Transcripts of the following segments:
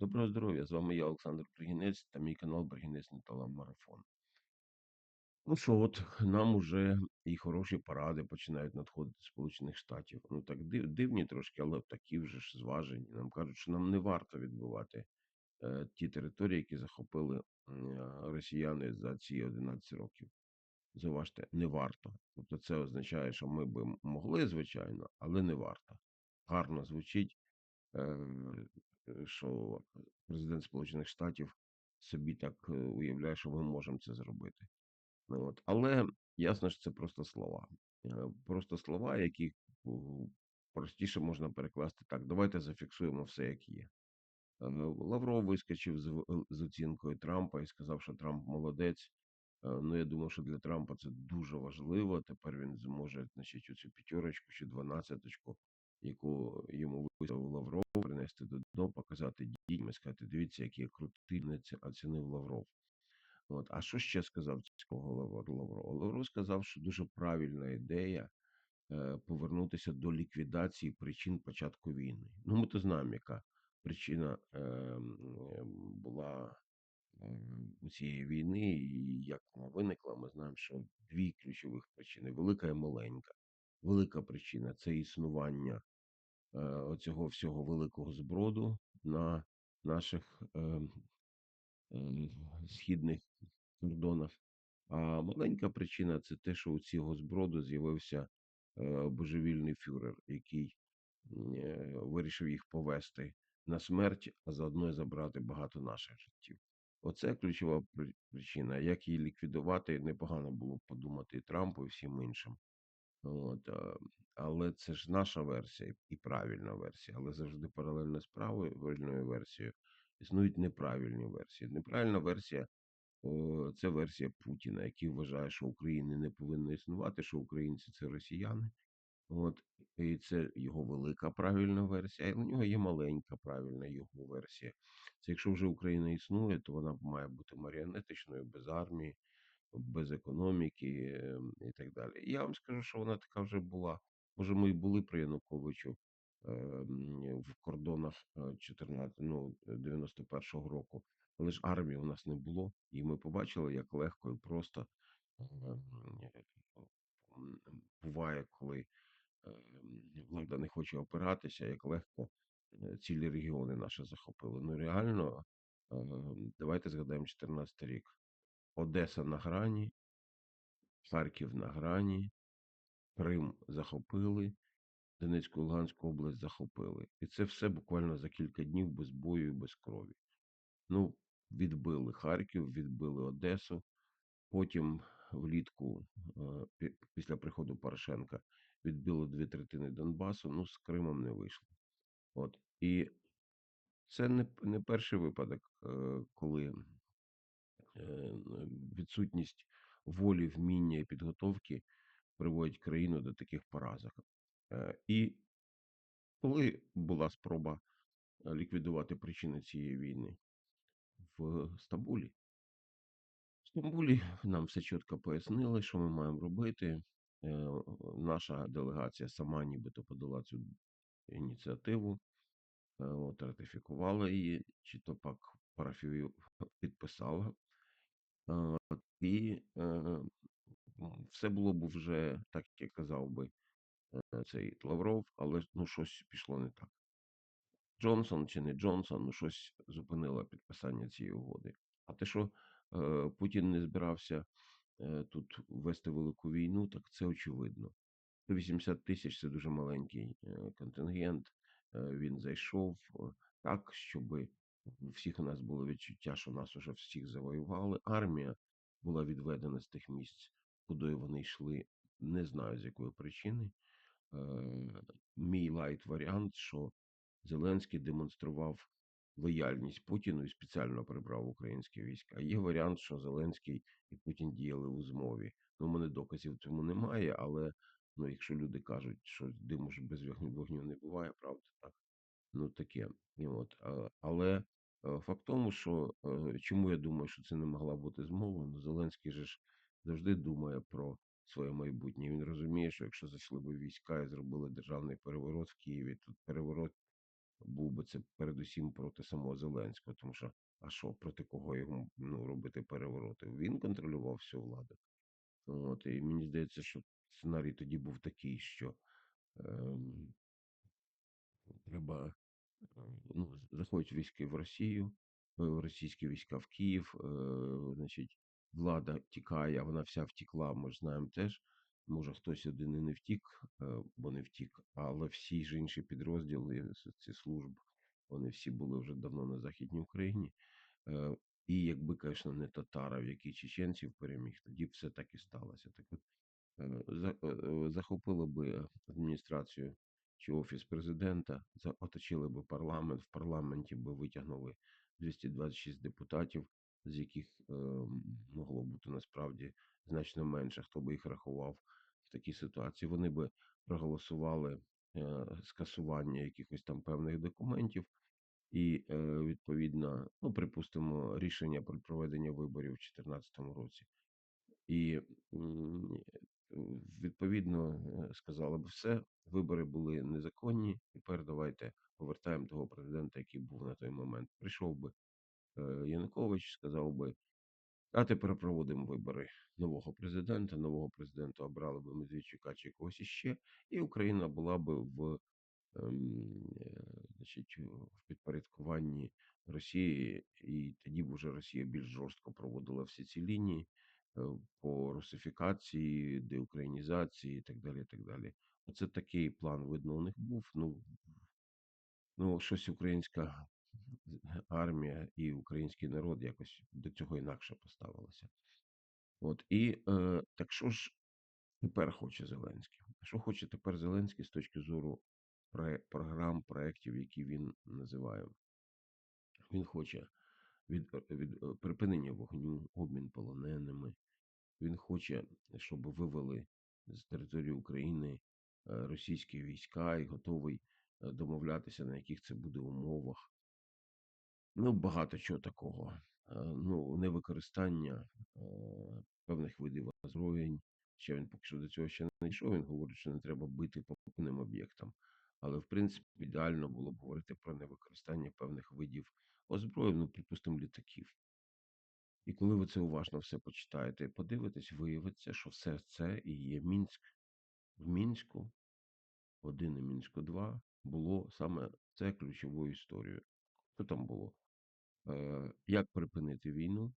Доброго здоров'я! З вами я, Олександр Бригінець, та мій канал Бригінець Металомарафон. Ну що, от нам уже і хороші поради починають надходити з Сполучених Штатів. Ну так див, дивні трошки, але такі вже ж зважені. Нам кажуть, що нам не варто відбивати е, ті території, які захопили е, росіяни за ці 11 років. Зауважте, не варто. Тобто це означає, що ми би могли, звичайно, але не варто. Гарно звучить, що президент Сполучених Штатів собі так е, уявляє, що ми можемо це зробити. Ну, от. Але ясно, що це просто слова. Е, Просто слова, які простіше можна перекласти так. Давайте зафіксуємо все, як є. Е, Лавров вискочив з, з оцінкою Трампа і сказав, що Трамп молодець. Е, Ну, я думаю, що для Трампа це дуже важливо. Тепер він зможе, значить, оцю п'ятерочку чи дванадцяточку, яку йому виставив Лавров, принести додому, показати дітям сказати, дивіться, який я крутий оцінив Лавров. От. А що ще сказав цього Лавр- Лавров? Лавров сказав, що дуже правильна ідея е, повернутися до ліквідації причин початку війни. Ну, ми то знаємо, яка причина е, е, була у цієї війни, і як вона виникла, ми знаємо, що дві ключових причини: велика і маленька. Велика причина це існування оцього всього великого зброду на наших е, е, східних кордонах. А маленька причина це те, що у цього зброду з'явився е, божевільний фюрер, який е, вирішив їх повести на смерть, а заодно й забрати багато наших життів. Оце ключова при- причина. Як її ліквідувати, непогано було подумати і Трампу, і всім іншим. От, а, але це ж наша версія і правильна версія. Але завжди паралельно з правильною версією існують неправильні версії. Неправильна версія це версія Путіна, який вважає, що України не повинно існувати, що українці це росіяни. От, і це його велика правильна версія, а у нього є маленька правильна його версія. Це якщо вже Україна існує, то вона має бути маріонетичною, без армії, без економіки ем, і так далі. І я вам скажу, що вона така вже була. Може, ми і були при Януковичу ем, в кордонах е, 14, ну, 91-го року, але ж армії у нас не було, і ми побачили, як легко і просто ем, м, буває, коли ем, влада не хоче опиратися, як легко е, цілі регіони наші захопили. Ну реально, давайте згадаємо 14 рік. Одеса на грані, Харків на грані, Крим захопили, Донецьку і Луганську область захопили. І це все буквально за кілька днів без бою і без крові. Ну, відбили Харків, відбили Одесу. Потім влітку, е, після приходу Порошенка, відбило дві третини Донбасу. Ну, з Кримом не вийшло. От. І це не, не перший випадок, е, коли е, відсутність волі, вміння і підготовки приводить країну до таких поразок. Е, І коли була спроба е, ліквідувати причини цієї війни в Стамбулі. В Стамбулі нам все чітко пояснили, що ми маємо робити. Е, Наша делегація сама нібито подала цю ініціативу, от, ратифікувала її, чи то пак парафію підписала. І все було б вже так, як казав би е, цей Лавров, але ну щось пішло не так. Джонсон чи не Джонсон, ну щось зупинило підписання цієї угоди. А те, що е, Путін не збирався е, тут вести велику війну, так це очевидно. 180 тисяч це дуже маленький е, контингент. Е, він зайшов так, щоб у всіх у нас було відчуття, що нас уже всіх завоювали. Армія була відведена з тих місць, куди вони йшли. Не знаю з якої причини. Е, мій лайт варіант, що Зеленський демонстрував лояльність Путіну і спеціально прибрав українські війська. Є варіант, що Зеленський і Путін діяли у змові. Ну, у мене доказів цьому немає, але ну, якщо люди кажуть, що диму ж без вогню не буває, правда так? Ну таке. І от, але е, факт тому, що е, чому я думаю, що це не могла бути змова, ну Зеленський же ж завжди думає про своє майбутнє. Він розуміє, що якщо зайшли би війська і зробили державний переворот в Києві, то переворот був би це передусім проти самого Зеленського, тому що а що, проти кого йому ну, робити перевороти? Він контролював всю владу. От, і мені здається, що сценарій тоді був такий, що ем, треба е, ну, заходять військи в Росію, е, російські війська в Київ, е, значить, влада тікає, а вона вся втікла, ми ж знаємо теж. Може, хтось один і не втік, е, бо не втік, але всі ж інші підрозділи ці служб, вони всі були вже давно на Західній Україні. Е, І якби, звісно, не Татаров, який чеченців переміг, тоді б все так і сталося. Так от, е, за- захопили би адміністрацію чи офіс президента, оточили би парламент, в парламенті би витягнули 226 депутатів, з яких е, могло бути насправді значно менше, хто би їх рахував в такій ситуації. Вони би проголосували е, скасування якихось там певних документів. І е, відповідно, ну припустимо, рішення про проведення виборів у 2014 році. І відповідно е, сказали б все, вибори були незаконні. Тепер давайте повертаємо того президента, який був на той момент. Прийшов би Янукович, сказав би, а тепер проводимо вибори нового президента. Нового президента обрали би Медведчука чи когось іще, і Україна була би в ем, е, значить, в підпорядкуванні Росії, і тоді б уже Росія більш жорстко проводила всі ці лінії е, по русифікації, деукраїнізації і так далі. і так далі. Оце такий план, видно, у них був. Ну, ну щось українська армія і український народ якось до цього інакше поставилося. От і е, так що ж тепер хоче Зеленський? Що хоче тепер Зеленський з точки зору програм, проєктів, які він називає? Він хоче від, е, від е, припинення вогню, обмін полоненими. Він хоче, щоб вивели з території України е, російські війська і готовий е, домовлятися, на яких це буде умовах. Ну, багато чого такого. Е, Ну, невикористання е, певних видів озброєнь. Ще він поки що до цього ще не йшов. Він говорить, що не треба бити по певним об'єктам. Але, в принципі, ідеально було б говорити про невикористання певних видів озброєнь, ну, припустимо, літаків. І коли ви це уважно все почитаєте і подивитесь, виявиться, що все це і є Мінськ. В Мінську, один і Мінську 2 було саме це ключовою історією. Що там було? Е, як припинити війну,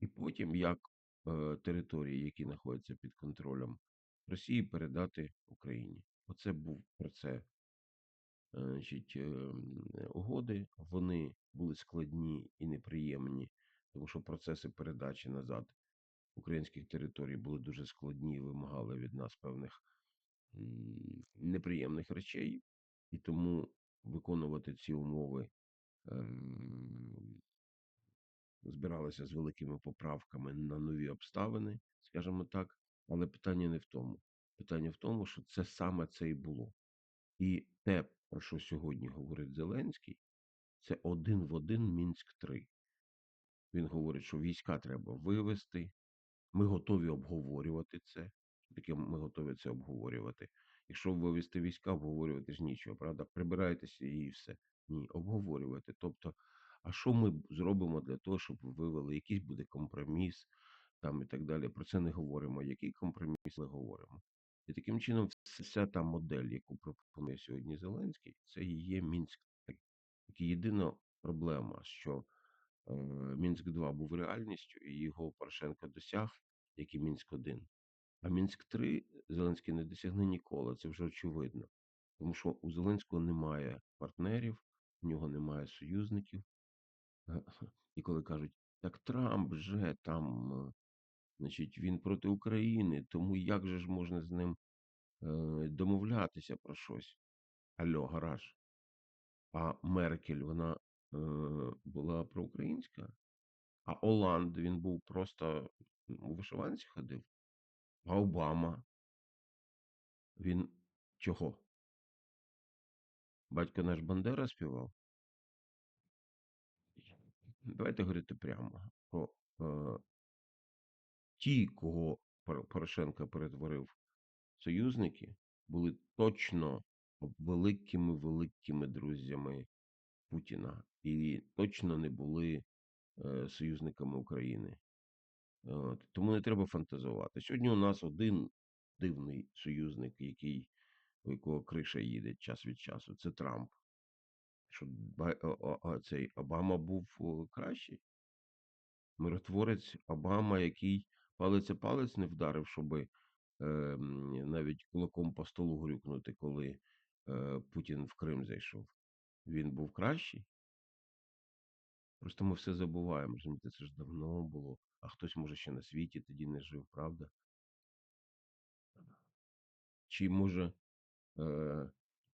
і потім як е, території, які знаходяться під контролем Росії, передати Україні. Оце був про це значить, е, угоди. Вони були складні і неприємні, тому що процеси передачі назад українських територій були дуже складні і вимагали від нас певних неприємних речей, і тому виконувати ці умови. Ем, збиралися з великими поправками на нові обставини, скажімо так. Але питання не в тому. Питання в тому, що це саме це і було. І те, про що сьогодні говорить Зеленський, це один в один Мінськ 3 Він говорить, що війська треба вивести. Ми готові обговорювати це. Таке ми готові це обговорювати. Якщо вивести війська, обговорювати ж нічого, правда? Прибирайтеся і все. Ні, обговорювати. Тобто, а що ми зробимо для того, щоб ви вивели? Якийсь буде компроміс там і так далі. Про це не говоримо. Який компроміс ми говоримо? І таким чином, вся та модель, яку пропонує сьогодні Зеленський, це і є Мінськ. Тільки єдина проблема, що е, Мінськ 2 був реальністю, і його Порошенко досяг, як і Мінськ 1. А Мінськ 3 Зеленський не досягне ніколи, це вже очевидно. Тому що у Зеленського немає партнерів, у нього немає союзників. Е, І коли кажуть, так Трамп же там, е, значить, він проти України, тому як же ж можна з ним е, домовлятися про щось? Альо, гараж. А Меркель, вона була проукраїнська, а Оланд він був просто у вишиванці ходив. А Обама, він чого? Батько наш Бандера співав? Давайте говорити прямо. Про е, ті, кого Пор- Порошенко перетворив союзники, були точно великими великими друзями Путіна і точно не були е, союзниками України. От. Тому не треба фантазувати. Сьогодні у нас один дивний союзник, який, у якого криша їде час від часу, це Трамп. Що ба- о- о- о, цей Обама був кращий. Миротворець Обама, який палець палець не вдарив, щоби е, навіть кулаком по столу грюкнути, коли е, Путін в Крим зайшов. Він був кращий. Просто ми все забуваємо. Розумієте, це ж давно було. А хтось, може, ще на світі тоді не жив, правда? Чи може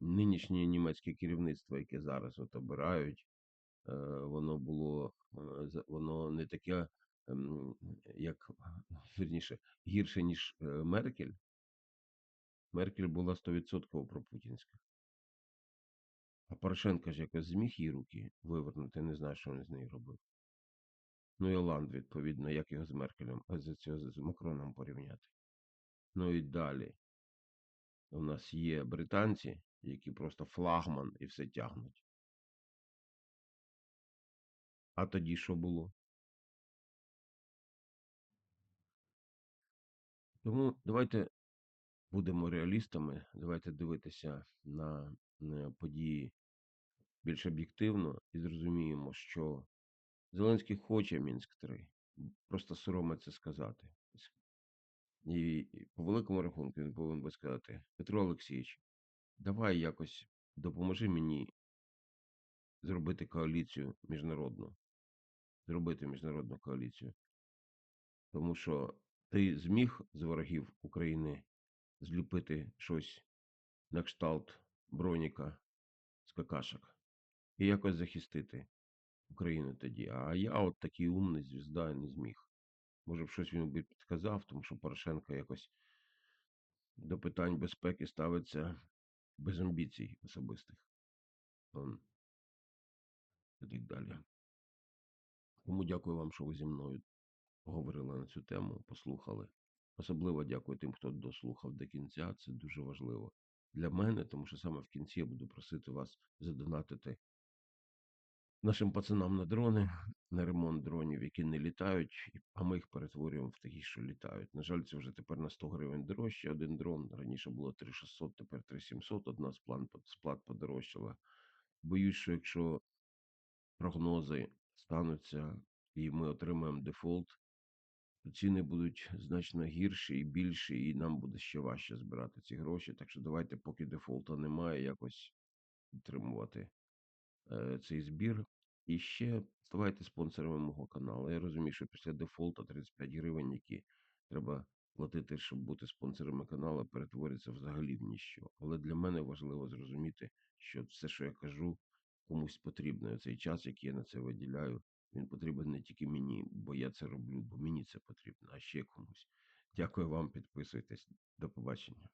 нинішнє німецьке керівництво, яке зараз от обирають, е, воно було е, воно не таке, ем, як вірніше, гірше, ніж е, Меркель. Меркель була 100% пропутінська. А Порошенко ж якось зміг її руки вивернути, не знаю, що він з нею робив. Ну і Оланд, відповідно, як його з Меркелем, а з з Макроном порівняти. Ну і далі. У нас є британці, які просто флагман і все тягнуть. А тоді що було? Тому давайте будемо реалістами, давайте дивитися на, на події більш об'єктивно і зрозуміємо, що Зеленський хоче Мінськ 3, просто соромиться сказати. І, по великому рахунку він повинен би сказати: Петро Олексійович, давай якось допоможи мені зробити коаліцію міжнародну, зробити міжнародну коаліцію. Тому що ти зміг з ворогів України зліпити щось на кшталт броніка з какашок і якось захистити Україну тоді. А я, от такий умний звізда, не зміг. Може щось він би підказав, тому що Порошенко якось до питань безпеки ставиться без амбіцій особистих. І так далі. Тому дякую вам, що ви зі мною поговорили на цю тему, послухали. Особливо дякую тим, хто дослухав до кінця. Це дуже важливо для мене, тому що саме в кінці я буду просити вас задонатити нашим пацанам на дрони, на ремонт дронів, які не літають, а ми їх перетворюємо в такі, що літають. На жаль, це вже тепер на 100 гривень дорожче. Один дрон раніше було 3600, тепер 3700, Одна з сплат подорожчала. Боюсь, що якщо прогнози стануться і ми отримаємо дефолт, то ціни будуть значно гірші і більші, і нам буде ще важче збирати ці гроші. Так що давайте, поки дефолта немає, якось підтримувати цей збір. І ще ставайте спонсорами мого каналу. Я розумію, що після дефолта 35 гривень, які треба платити, щоб бути спонсорами каналу, перетвориться взагалі в ніщо. Але для мене важливо зрозуміти, що все, що я кажу, комусь потрібно. Цей час, який я на це виділяю, він потрібен не тільки мені, бо я це роблю, бо мені це потрібно, а ще комусь. Дякую вам, підписуйтесь. До побачення.